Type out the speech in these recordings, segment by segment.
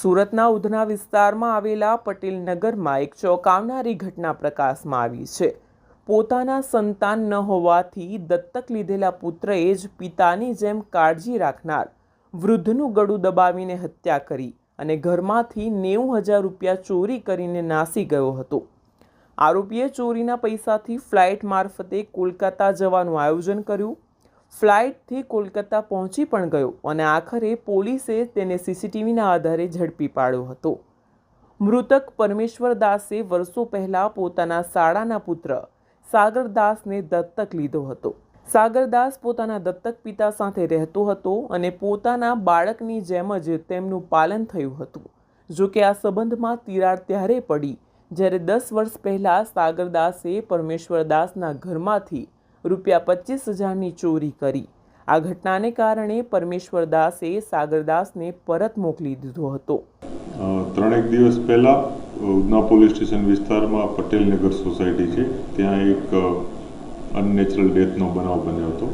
સુરતના ઉધના વિસ્તારમાં આવેલા પટેલ નગરમાં એક ચોંકાવનારી ઘટના પ્રકાશમાં આવી છે. પોતાના સંતાન ન હોવાથી દત્તક લીધેલા પુત્રએ જ પિતાની જેમ કાળજી રાખનાર વૃદ્ધનું ગળું દબાવીને હત્યા કરી અને ઘરમાંથી નેવું હજાર રૂપિયા ચોરી કરીને નાસી ગયો હતો. આરોપીએ ચોરીના પૈસાથી ફ્લાઇટ મારફતે કોલકાતા જવાનું આયોજન કર્યું. ફ્લાઇટથી કોલકાતા પહોંચી પણ ગયો અને આખરે પોલીસે તેને સીસીટીવીના આધારે ઝડપી પાડ્યો હતો. મૃતક પરમેશ્વર દાસે વર્ષો પહેલાં પોતાના શાળાના પુત્ર સાગરદાસને દત્તક લીધો હતો. સાગરદાસ પોતાના દત્તક પિતા સાથે રહેતો હતો અને પોતાના બાળકની જેમ જ તેમનું પાલન થયું હતું. જો કે આ સંબંધમાં તિરાડ ત્યારે પડી જ્યારે દસ વર્ષ પહેલાં સાગરદાસે પરમેશ્વરદાસના ઘરમાંથી રૂપિયા પચીસ હજારની ચોરી કરી. આ ઘટનાને કારણે પરમેશ્વરદાસે સાગરદાસને પરત મોકલી દીધો હતો. ત્રણેક દિવસ પહેલાં ઉધના પોલીસ સ્ટેશન વિસ્તારમાં પટેલનગર સોસાયટી છે. ત્યાં એક અનનેચરલ ડેથનો બનાવ બન્યો હતો.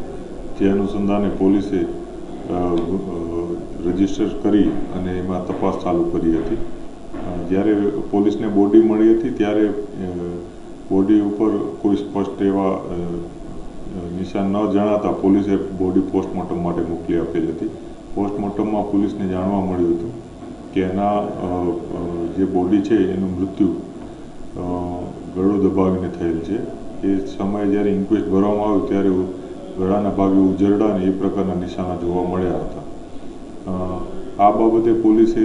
જે અનુસંધાને પોલીસે રજિસ્ટર કરી અને એમાં તપાસ ચાલુ કરી હતી. જ્યારે પોલીસને બોડી મળી હતી, ત્યારે બોડી ઉપર કોઈ સ્પષ્ટ એવા નિશાન ન જણાતા પોલીસે બોડી પોસ્ટમોર્ટમ માટે મોકલી આપેલી હતી. પોસ્ટમોર્ટમમાં પોલીસને જાણવા મળ્યું હતું કે એના જે બોડી છે એનું મૃત્યુ ગળું દબાવીને થયેલ છે. એ સમયે જ્યારે ઇન્ક્વેસ્ટ ભરવામાં આવ્યું ત્યારે ગળાના ભાગે ઉજરડા અને એ પ્રકારના નિશાના જોવા મળ્યા હતા. આ બાબતે પોલીસે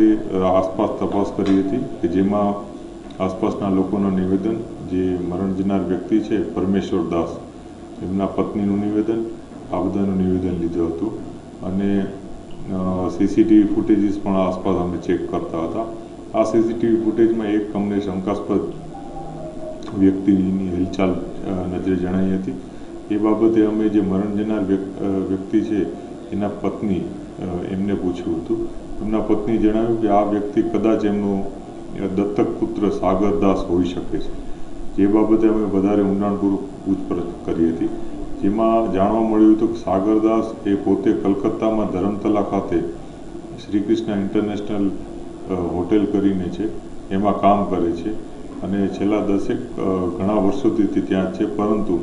આસપાસ તપાસ કરી હતી કે જેમાં આસપાસના લોકોનું નિવેદન, જે મરણ જનાર વ્યક્તિ છે, પરમેશ્વર દાસ એમના પત્નીનું નિવેદન આ બધાનું નિવેદન લીધું હતું. અને સીસીટીવી ફૂટેજીસ પણ આસપાસ અમે ચેક કરતા હતા. આ સીસીટીવી ફૂટેજમાં એક અમને શંકાસ્પદ વ્યક્તિની હિલચાલ નજરે જણાઈ હતી. એ બાબતે અમે જે મરણ જનાર વ્યક્તિ છે, એના પત્ની એમને પૂછ્યું હતું. એમના પત્ની જણાવ્યું કે આ વ્યક્તિ કદાચ એમનો દત્તક પુત્ર સાગરદાસ હોઈ શકે છે. જે બાબતે અમે વધારે ઊંડાણપૂર્વક પૂછપરછ કરી હતી. જેમાં જાણવા મળ્યું હતું કે સાગરદાસ એ પોતે કલકત્તામાં ધરમતલા ખાતે શ્રી કૃષ્ણ ઇન્ટરનેશનલ હોટેલ કરીને છે. એમાં કામ કરે છે અને છેલ્લા દસેક ઘણા વર્ષોથી તે ત્યાં છે. પરંતુ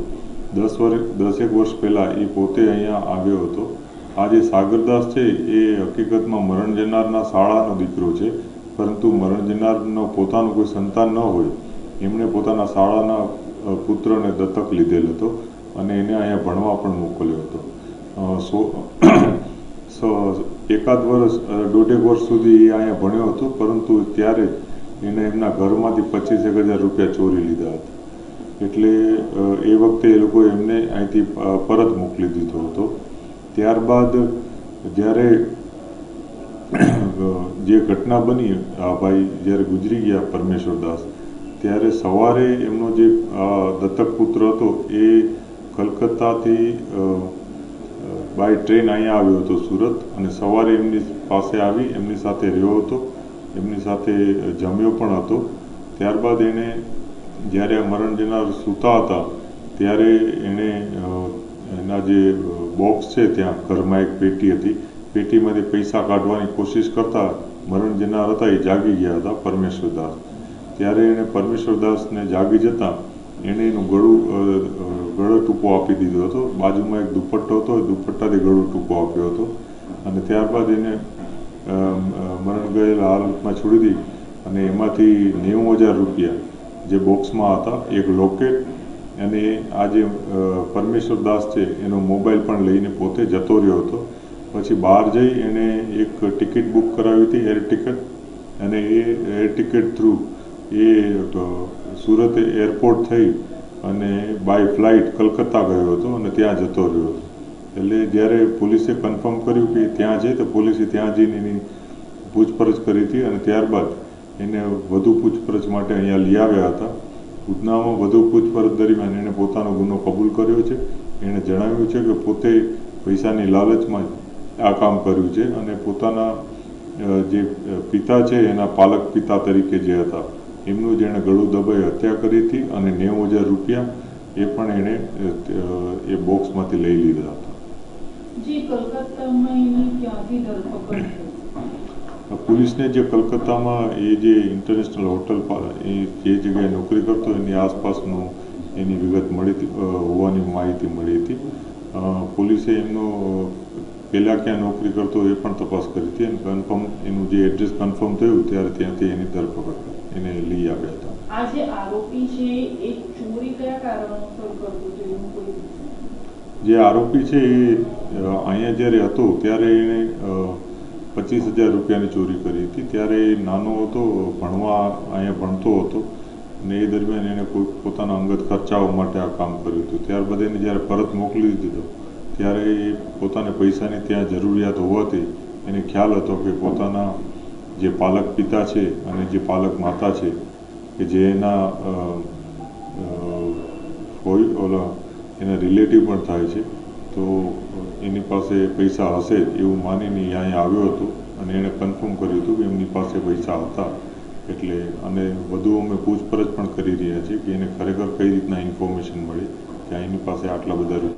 દસ વર્ષ દસેક વર્ષ પહેલાં એ પોતે અહીંયા આવ્યો હતો. આ જે સાગરદાસ છે એ હકીકતમાં મરણ જનારના શાળાનો દીકરો છે. પરંતુ મરણ જનારનો, પોતાનું કોઈ સંતાન ન હોય. એમણે પોતાના શાળાના પુત્રને દત્તક લીધેલ હતો અને એને અહીંયા ભણવા પણ મોકલ્યો હતો. સો એકાદ વર્ષ દોઢેક વર્ષ સુધી એ અહીંયા ભણ્યો હતો, પરંતુ ત્યારે એને એમના ઘરમાંથી પચીસ એક હજાર રૂપિયા ચોરી લીધા હતા. એટલે એ વખતે એ લોકો એમને અહીંથી પરત મોકલી દીધો હતો. ત્યારબાદ જ્યારે જે ઘટના બની, આ ભાઈ જ્યારે ગુજરી ગયા પરમેશ્વરદાસ ત્યારે સવારે એમનો જે દત્તક પુત્ર હતો, એ કલકત્તાથી બાય ટ્રેન અહીંયા આવ્યો હતો સુરત અને સવારે એમની પાસે આવી, એમની સાથે રહ્યો હતો, એમની સાથે જમ્યો પણ હતો. ત્યારબાદ એણે જ્યારે મરણ જનાર સૂતા હતા, ત્યારે એણે એના જે બોક્સ છે ત્યાં ઘરમાં એક પેટી હતી. પેટીમાંથી પૈસા કાઢવાની કોશિશ કરતા મરણ જનાર હતા, એ જાગી ગયા હતા પરમેશ્વરદાસ ત્યારે એણે પરમેશ્વરદાસને જાગી જતાં એણે એનું ગળું ગળો ટૂંકો આપી દીધો હતો. બાજુમાં એક દુપટ્ટો હતો એ દુપટ્ટાથી ગળું ટૂંકો આપ્યો હતો. અને ત્યારબાદ એને મરણ ગયેલા હાલતમાં છોડી દીધી અને એમાંથી નેવું હજાર રૂપિયા જે બોક્સમાં હતા એક લોકેટ અને આ જે અ, પરમેશ્વર દાસ છે એનો મોબાઈલ પણ લઈને પોતે જતો રહ્યો હતો. પછી બહાર જઈ એણે એક ટિકિટ બુક કરાવી હતી એર ટિકિટ અને એ air ticket through a Surat airport થઈ અને બાય ફ્લાઇટ કલકત્તા ગયો હતો અને ત્યાં જતો રહ્યો હતો. એટલે જ્યારે પોલીસે કન્ફર્મ કર્યું કે ત્યાં છે તો પોલીસે ત્યાં જઈને એની પૂછપરછ કરી હતી અને ત્યારબાદ એને વધુ પૂછપરછ માટે અહીંયા લઈ આવ્યા હતા. ઉધનામાં વધુ પૂછપરછ દરમિયાન એણે પોતાનો ગુનો કબૂલ કર્યો છે. એણે જણાવ્યું છે કે પોતે પૈસાની લાલચમાં આ કામ કર્યું છે અને પોતાના જે પિતા છે, એના પાલક પિતા તરીકે જે હતા. એમનું જેણે ગળું દબાઈ હત્યા કરી હતી અને નેવું હજાર રૂપિયા એ પણ એણે એ બોક્સમાંથી લઈ લીધા હતા. પોલીસને જે કલકત્તામાં એ જે ઇન્ટરનેશનલ હોટલ જે જગ્યાએ નોકરી કરતો એની આસપાસનું એની વિગત મળી હોવાની માહિતી મળી હતી. પોલીસે એમનો પહેલાં ક્યાં નોકરી કરતો એ પણ તપાસ કરી હતી. અને કન્ફર્મ એનું જે એડ્રેસ કન્ફર્મ થયું ત્યારે ત્યાંથી એની ધરપકડ એને લઈ આવ્યા હતા. આ જે આરોપી છે એ ચોરી કયા કારણોસર કરતો હતો એવું કોઈ જે આરોપી છે એ અહીંયા જ્યારે હતો ત્યારે એણે પચીસ હજાર રૂપિયાની ચોરી કરી હતી. ત્યારે એ નાનો હતો ભણવા અહીંયા ભણતો હતો અને એ દરમિયાન એણે કોઈ પોતાના અંગત ખર્ચાઓ માટે આ કામ કર્યું હતું. ત્યારબાદ એને જ્યારે પરત મોકલી દીધો ત્યારે એ પોતાને પૈસાની ત્યાં જરૂરિયાત હોવાથી એને ખ્યાલ હતો કે પોતાના જે પાલક પિતા છે અને જે પાલક માતા છે, કે જે એના હોય ઓલા એના રિલેટિવ પણ થાય છે, તો એની પાસે પૈસા હશે એવું માનીને અહીંયા આવ્યો હતો અને એણે કન્ફર્મ કર્યું હતું કે એમની પાસે પૈસા હતા. એટલે અને વધુ અમે પૂછપરછ પણ કરી રહ્યા છીએ કે એને ખરેખર કઈ રીતના ઇન્ફોર્મેશન મળી, કે એની પાસે આટલા બધા